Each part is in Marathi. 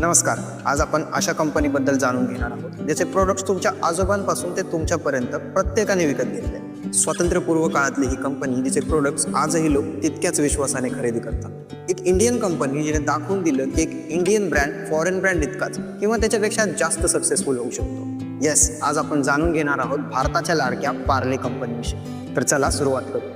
नमस्कार आज आपण अशा कंपनीबद्दल जाणून घेणार आहोत ज्याचे प्रोडक्ट्स तुमच्या आजोबांपासून ते तुमच्यापर्यंत प्रत्येकाने विकत घेतले स्वातंत्र्यपूर्व काळातली ही कंपनी जिचे प्रोडक्ट्स आजही लोक तितक्याच विश्वासाने खरेदी करतात. एक इंडियन कंपनी जिने दाखवून दिलं की एक इंडियन ब्रँड फॉरेन ब्रँड इतकाच किंवा त्याच्यापेक्षा जास्त सक्सेसफुल होऊ शकतो. येस आज आपण जाणून घेणार आहोत भारताच्या लाडक्या पार्ले कंपनीविषयी तर चला सुरुवात करू.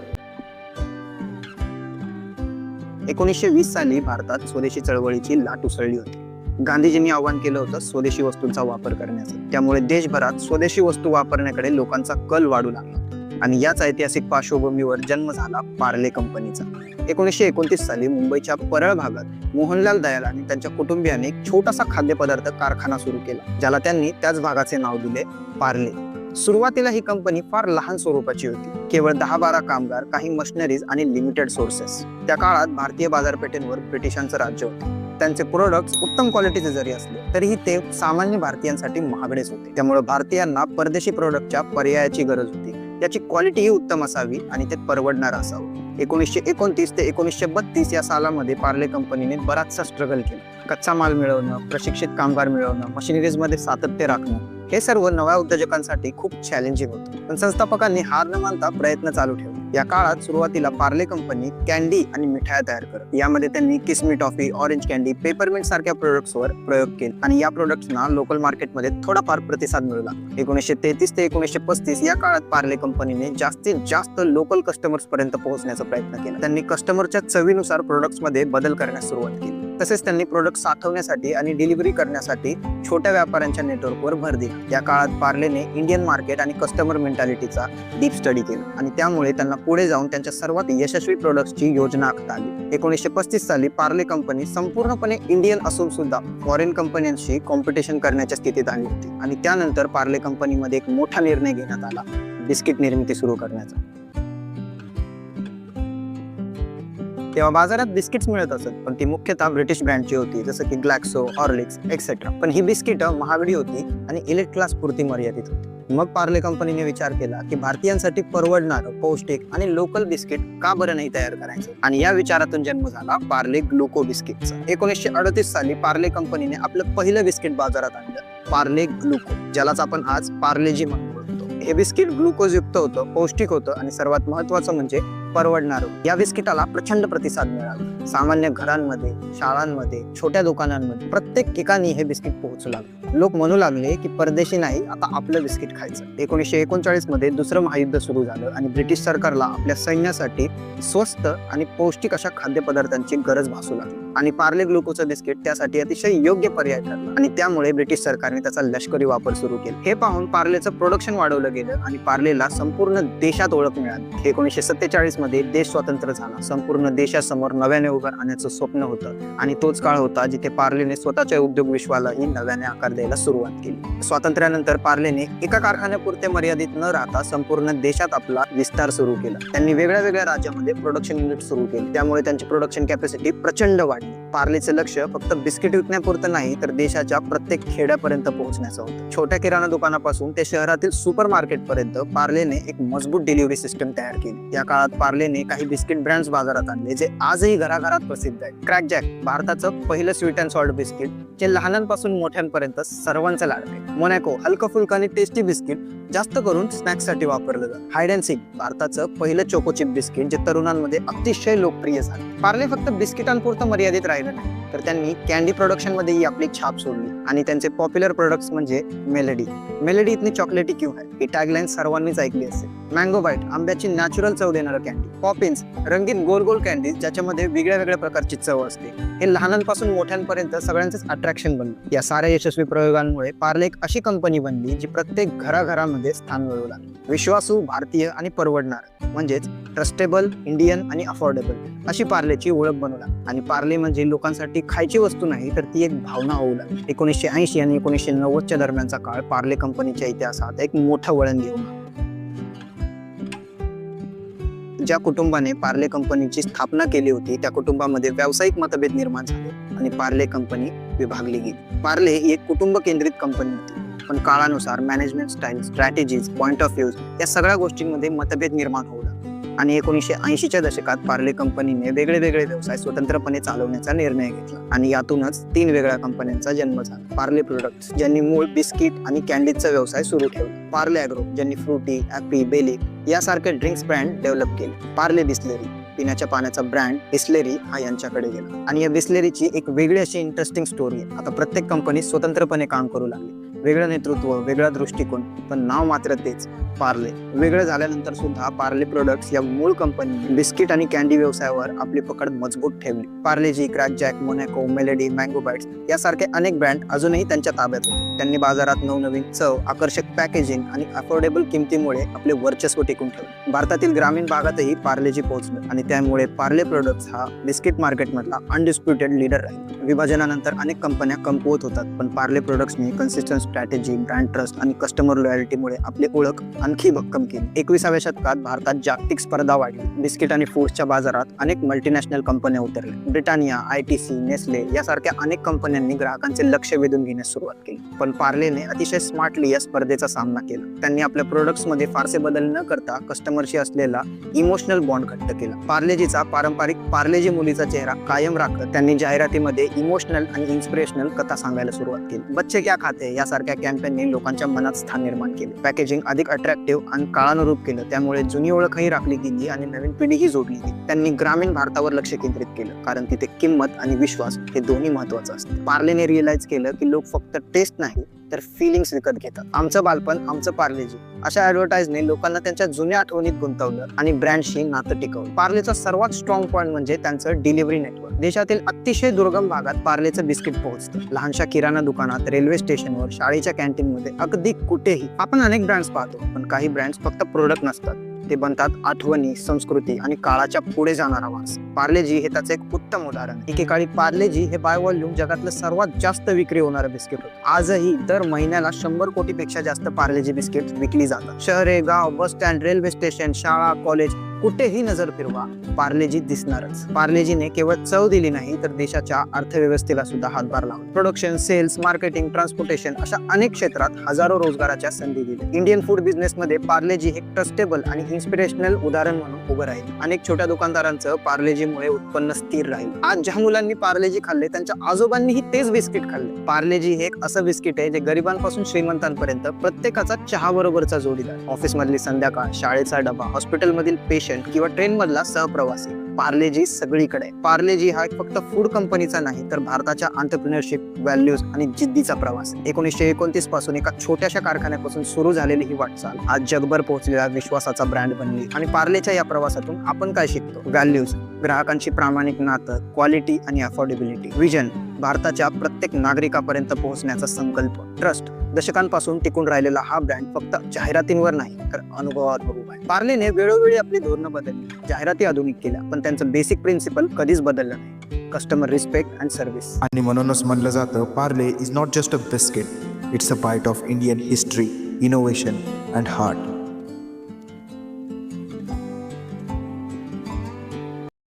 एकोणीसशे वीस साली भारतात स्वदेशी चळवळीची लाट उसळली होती. गांधीजींनी आवाहन केलं होतं स्वदेशी वस्तूंचा वापर करण्याचं. त्यामुळे देशभरात स्वदेशी वस्तू वापरण्याकडे लोकांचा कल वाढू लागला. आणि याच ऐतिहासिक पार्श्वभूमीवर जन्म झाला पार्ले कंपनीचा. एकोणीसशे एकोणतीस साली मुंबईच्या परळ भागात मोहनलाल दयाल आणि त्यांच्या कुटुंबियाने एक छोटासा खाद्यपदार्थ कारखाना सुरू केला ज्याला त्यांनी त्याच भागाचे नाव दिले पार्ले. सुरुवातीला ही कंपनी फार लहान स्वरूपाची होती. केवळ दहा बारा कामगार काही मशिनरीज आणि लिमिटेड सोर्सेस त्या काळात भारतीय बाजारपेठेंवर ब्रिटिशांचं राज्य होतं. त्यांचे प्रोडक्ट्स उत्तम क्वालिटीचे जरी असले तरीही ते सामान्य भारतीयांसाठी महागडेच होते. त्यामुळे भारतीयांना परदेशी प्रोडक्टच्या पर्यायाची गरज होती. त्याची क्वालिटीही उत्तम असावी आणि ते परवडणार असावं. एकोणीसशे एकोणतीस ते एकोणीसशे बत्तीस या सालामध्ये पार्ले कंपनीने बराचसा स्ट्रगल केला. कच्चा माल मिळवणं प्रशिक्षित कामगार मिळवणं मशिनरीजमध्ये सातत्य राखणं हे सर्व नव्या उद्योजकांसाठी खूप चॅलेंजिंग होतं. पण संस्थापकांनी हार न मानता प्रयत्न चालू ठेवले. या काळात सुरुवातीला पार्ले कंपनी कॅन्डी आणि मिठाया तयार करत यामध्ये त्यांनी Kismi toffee orange candy peppermint सारख्या प्रोडक्ट्सवर प्रयोग केले आणि या प्रोडक्ट्सना लोकल मार्केटमध्ये थोडाफार प्रतिसाद मिळू एकोणीसशे तेहतीस ते एकोणीसशे पस्तीस या काळात पार्ले कंपनीने जास्तीत जास्त लोकल कस्टमर्स पर्यंत पोहोचण्याचा प्रयत्न केला. त्यांनी कस्टमरच्या चवीनुसार प्रोडक्ट्समध्ये बदल करण्यास सुरुवात केली. तसेच त्यांनी प्रोडक्ट साठवण्यासाठी आणि डिलिव्हरी करण्यासाठी छोट्या व्यापाऱ्यांच्या नेटवर्कवर भर दिला. या काळात पार्लेने इंडियन मार्केट आणि कस्टमर मेंटॅलिटीचा डीप स्टडी केला आणि त्यामुळे त्यांना पुढे जाऊन त्यांच्या सर्वात यशस्वी प्रोडक्ट्सची योजना आखता आली. एकोणीसशे पस्तीस साली पार्ले कंपनी संपूर्णपणे इंडियन असून सुद्धा फॉरेन कंपन्यांशी कॉम्पिटिशन करण्याच्या स्थितीत आली होती. आणि त्यानंतर पार्ले कंपनीमध्ये एक मोठा निर्णय घेण्यात आला. बिस्किट निर्मिती सुरू करण्याचा. तेव्हा बाजारात बिस्किट्स मिळत असत पण ती मुख्यतः ब्रिटिश ब्रँडची होती जसं की ग्लॅक्सो ऑर्लिक्स एक्सेट्रा पण ही बिस्किटं महागडी होती आणि इलेक्ट क्लास पुरती मर्यादित होती. मग पार्ले कंपनीने विचार केला की भारतीयांसाठी परवडणारं पौष्टिक आणि लोकल बिस्किट का बरं नाही तयार करायचं? आणि या विचारातून जन्म झाला पार्ले ग्लुको बिस्किटचा एकोणीसशे अडतीस साली पार्ले कंपनीने आपलं पहिलं बिस्किट बाजारात आणलं पार्ले ग्लुको ज्यालाच आपण आज पार्लेजी म्हणतो. हे बिस्किट ग्लुकोजयुक्त होतं पौष्टिक होतं आणि सर्वात महत्वाचं म्हणजे परवडणारं. या बिस्किटाला प्रचंड प्रतिसाद मिळाला. सामान्य घरांमध्ये शाळांमध्ये छोट्या दुकानांमध्ये प्रत्येक ठिकाणी हे बिस्किट पोहोचू लागले. लोक म्हणू लागले की परदेशी नाही आता आपलं बिस्किट खायचं. एकोणीसशे एकोणचाळीसमध्ये दुसरं महायुद्ध सुरू झालं आणि ब्रिटिश सरकारला आपल्या सैन्यासाठी स्वस्त आणि पौष्टिक अशा खाद्यपदार्थांची गरज भासू लागली. आणि पार्ले ग्लुकोचं बिस्किट त्यासाठी अतिशय योग्य पर्याय ठरला. आणि त्यामुळे ब्रिटिश सरकारने त्याचा लष्करी वापर सुरू केला. हे पाहून पार्लेचं प्रोडक्शन वाढवलं गेलं आणि पार्लेला संपूर्ण देशात ओळख मिळाली. एकोणीशे सत्तेचाळीसमध्ये देश स्वतंत्र झाला. संपूर्ण देशासमोर नव्याने उभं राहण्याचं स्वप्न होतं. आणि तोच काळ होता जिथे पार्लेने स्वतःच्या उद्योग विश्वालाही नव्याने आकार द्यायला सुरुवात केली. स्वातंत्र्यानंतर पार्लेने एका कारखान्यापुरते मर्यादित न राहता संपूर्ण देशात आपला विस्तार सुरू केला. त्यांनी वेगळ्या वेगळ्या राज्यामध्ये प्रोडक्शन युनिट सुरू केली. त्यामुळे त्यांची प्रोडक्शन कॅपॅसिटी प्रचंड वाढली. पार्लेचं लक्ष फक्त बिस्किट विकण्यापुरतं नाही तर देशाच्या प्रत्येक खेड्यापर्यंत पोहोचण्याचं होतं. छोट्या किराणा दुकानापासून ते शहरातील सुपर मार्केट पर्यंत पार्लेने एक मजबूत डिलिव्हरी सिस्टम तयार केली. या काळात पार्लेने काही बिस्किट ब्रँड्स बाजारात आणले जे आजही घराघरात प्रसिद्ध आहेत. क्रॅकजॅक भारताचं पहिलं स्वीट अँड सॉल्ट बिस्किट जे लहानांपासून मोठ्यांपर्यंत सर्वांचं लाडकं मोनॅको हलकं फुलकं आणि टेस्टी बिस्किट जास्त करून स्नॅक्ससाठी वापरलं जातं. हायड अँड सिक भारताचं पहिलं चोकोचिप बिस्किट जे तरुणांमध्ये अतिशय लोकप्रिय झालं. पार्ले फक्त बिस्किटांपुरतं मर्यादित राहिलं नाही. तर त्यांनी कॅन्डी प्रोडक्शन मध्येही आपली छाप सोडली. आणि त्यांचे पॉप्युलर प्रोडक्ट्स म्हणजे मेलडी मेलडी इतनी चॉकलेटी क्यू आहे ही टॅगलाईन सर्वांनीच ऐकली असेल. मँगो बाईट आंब्याची नॅचरल चव देणारं कॅन्डी पॉपिन्स रंगीन गोल गोल कॅन्डी ज्याच्यामध्ये वेगळ्या वेगळ्या प्रकारची चव असते. हे लहानांपासून मोठ्यांपर्यंत सगळ्यांचंच अट्रॅक्शन बनलं या साऱ्या यशस्वी प्रयोगांमुळे पार्ले एक अशी कंपनी बनली जी प्रत्येक घराघरामध्ये स्थान मिळवू लागली. विश्वासू भारतीय आणि परवडणार. म्हणजेच ट्रस्टेबल इंडियन आणि अफोर्डेबल अशी पार्लेची ओळख बनवू लागली. आणि पार्ले म्हणजे लोकांसाठी खायची वस्तू नाही तर ती एक भावना होऊ लागली. एकोणीसशे ऐंशी आणि एकोणीसशे नव्वदच्या दरम्यानचा काळ पार्ले कंपनीच्या इतिहासात एक मोठं वळण घेऊन ज्या कुटुंबाने पार्ले कंपनीची स्थापना केली होती त्या कुटुंबामध्ये व्यावसायिक मतभेद निर्माण झाले आणि पार्ले कंपनी विभागली गेली. पार्ले ही एक कुटुंब केंद्रित कंपनी होती. पण काळानुसार management style strategies point of views या सगळ्या गोष्टींमध्ये मतभेद निर्माण होऊ आणि एकोणीसशे ऐंशीच्या दशकात पार्ले कंपनीने वेगळे वेगळे व्यवसाय स्वतंत्रपणे चालवण्याचा निर्णय घेतला. आणि यातूनच तीन वेगळ्या कंपन्यांचा जन्म झाला. पार्ले प्रोडक्ट्स ज्यांनी मूळ बिस्किट आणि कॅन्डीजचा व्यवसाय सुरू ठेवला. पार्ले अॅग्रो ज्यांनी फ्रुटी ॲपी बेलिक यासारखे ड्रिंक्स ब्रँड डेव्हलप केले. पार्ले बिस्लेरी पिण्याच्या पाण्याचा ब्रँड बिस्लेरी हा यांच्याकडे गेला. आणि या बिस्लेरीची एक वेगळी अशी इंटरेस्टिंग स्टोरी आहे. आता प्रत्येक कंपनी स्वतंत्रपणे काम करू लागली. वेगळं नेतृत्व वेगळा दृष्टिकोन पण नाव मात्र तेच पार्ले. वेगळं झाल्यानंतर सुद्धा पार्ले प्रोडक्ट्स या मूळ कंपनी बिस्किट आणि कॅन्डी व्यवसायावर आपली पकड मजबूत ठेवली. Parle G Crack Jack Monaco Melody mango bites यासारखे अनेक ब्रँड अजूनही त्यांच्या ताब्यात होते. त्यांनी बाजारात नवनवीन चव आकर्षक पॅकेजिंग आणि अफोर्डेबल किमतीमुळे आपले वर्चस्व टिकून ठेवले. भारतातील ग्रामीण भागातही पार्लेजी पोहोचले आणि त्यामुळे पार्ले प्रोडक्ट्स हा बिस्किट मार्केटमधला अनडिस्प्युटेड लीडर राहील. विभाजनानंतर अनेक कंपन्या कमकुवत होतात पण पार्ले प्रोडक्ट्सनी कन्सिस्टंट स्ट्रॅटेजी ब्रँड ट्रस्ट आणि कस्टमर लॉयल्टीमुळे आपली ओळख आणखी भक्कम केली. एकविसाव्या शतकात भारतात जागतिक स्पर्धा वाढली. बिस्किट आणि फूड्सच्या बाजारात अनेक मल्टीनॅशनल कंपन्या उतरल्या. Britannia I T C Nestle यासारख्या अनेक कंपन्यांनी ग्राहकांचे लक्ष वेधून घेण्यास सुरुवात केली. पण पार्लेने अतिशय स्मार्टली या स्पर्धेचा सामना केला. त्यांनी आपल्या प्रोडक्ट्समध्ये फारसे बदल न करता कस्टमरशी असलेला इमोशनल बॉन्ड घट्ट केला. पार्लेजीचा पारंपरिक पार्लेजी मुलीचा चेहरा कायम राखत त्यांनी जाहिरातीमध्ये इमोशनल आणि इन्स्पिरेशनल कथा सांगायला सुरुवात केली. बच्चे क्या खाते? यासारख्या कॅम्पेनने लोकांच्या मनात स्थान निर्माण केले. पॅकेजिंग अधिक अट्रॅक्टिव्ह आणि काळानुरूप केलं. त्यामुळे जुनी ओळखही राखली गेली आणि नवीन पिढीही जोडली गेली. त्यांनी ग्रामीण भारतावर लक्ष केंद्रित केलं कारण तिथे किंमत आणि विश्वास हे दोन्ही महत्वाचं असतं. पार्लेने रिअलाइज केलं की लोक फक्त टेस्ट नाही तर फिलिंग्स विकत घेतात आमचं बालपण आमचं पार्लेजी अशा ऍडव्हर्टाईजने लोकांना त्यांच्या जुन्या आठवणीत गुंतवलं आणि ब्रँडशी नातं टिकवलं. पार्लेचा सर्वात स्ट्रॉंग पॉईंट म्हणजे त्यांचं डिलिव्हरी नेटवर्क देशातील अतिशय दुर्गम भागात पार्लेचं बिस्किट पोहोचतं. लहानशा किराणा दुकानात रेल्वे स्टेशनवर शाळेच्या कॅन्टीन मध्ये अगदी कुठेही. आपण अनेक ब्रँड्स पाहतो पण काही ब्रँड्स फक्त प्रोडक्ट नसतात. ते बनतात आठवणी संस्कृती आणि काळाच्या पुढे जाणारा वास पार्लेजी हे त्याचं एक उत्तम उदाहरण एकेकाळी पार्लेजी हे बाय व्हॉल्यूम जगातलं सर्वात जास्त विक्री होणारं बिस्किट होतं. आजही दर महिन्याला शंभर कोटीपेक्षा जास्त पार्लेजी बिस्किट विकली जातात. शहरे गाव बस स्टँड रेल्वे स्टेशन शाळा कॉलेज कुठेही नजर फिरवा. पार्लेजी दिसणारच. पार्लेजीने केवळ चव दिली नाही तर देशाच्या अर्थव्यवस्थेला सुद्धा हातभार लावला. प्रोडक्शन सेल्स मार्केटिंग ट्रान्सपोर्टेशन अशा अनेक क्षेत्रात हजारो रोजगाराच्या संधी दिल्या. इंडियन फूड बिझनेसमध्ये पार्लेजी हे ट्रस्टेबल आणि इन्स्पिरेशनल उदाहरण म्हणून उभं राहील. अनेक छोट्या दुकानदारांचं पार्लेजीमुळे उत्पन्न स्थिर राहील. आज ज्या मुलांनी पार्लेजी खाल्ले त्यांच्या आजोबांनीही तेच बिस्किट खाल्ले. पार्लेजी हे एक असं बिस्किट आहे जे गरिबांपासून श्रीमंतांपर्यंत प्रत्येकाचा चहा बरोबरचा जोडीदार ऑफिसमधली संध्याकाळ शाळेचा डबा हॉस्पिटलमधील पेशंट किंवा ट्रेन मधला सहप्रवासी पार्लेजी सगळीकडे पार्लेजी हा एक फक्त फूड कंपनीचा नाही तर भारताच्या आंतरप्रिनरशिप व्हॅल्यूज आणि जिद्दीचा प्रवास एकोणीसशे एकोणतीसपासून एका छोट्याशा कारखान्यापासून सुरू झालेली ही वाटचाल आज जगभर पोहोचलेला विश्वासाचा ब्रँड बनली. आणि पार्लेच्या या प्रवासातून आपण काय शिकतो? व्हॅल्यूज ग्राहकांची प्रामाणिक नातं क्वालिटी आणि अफोर्डेबिलिटी विजन भारताच्या प्रत्येक नागरिकापर्यंत पोहोचण्याचा संकल्प. ट्रस्ट दशकांपासून टिकून राहिलेला हा ब्रँड फक्त जाहिरातींवर नाही तर अनुभवावर बरोबर आहे पार्लेने वेळोवेळी आपली धोरणं बदलली. जाहिराती आधुनिक केल्या पण त्यांचं बेसिक प्रिन्सिपल कधीच बदललं नाही. कस्टमर रिस्पेक्ट अँड सर्व्हिस आणि म्हणूनच म्हणलं जातं Parle is not just a biscuit it's a part of Indian history innovation and heart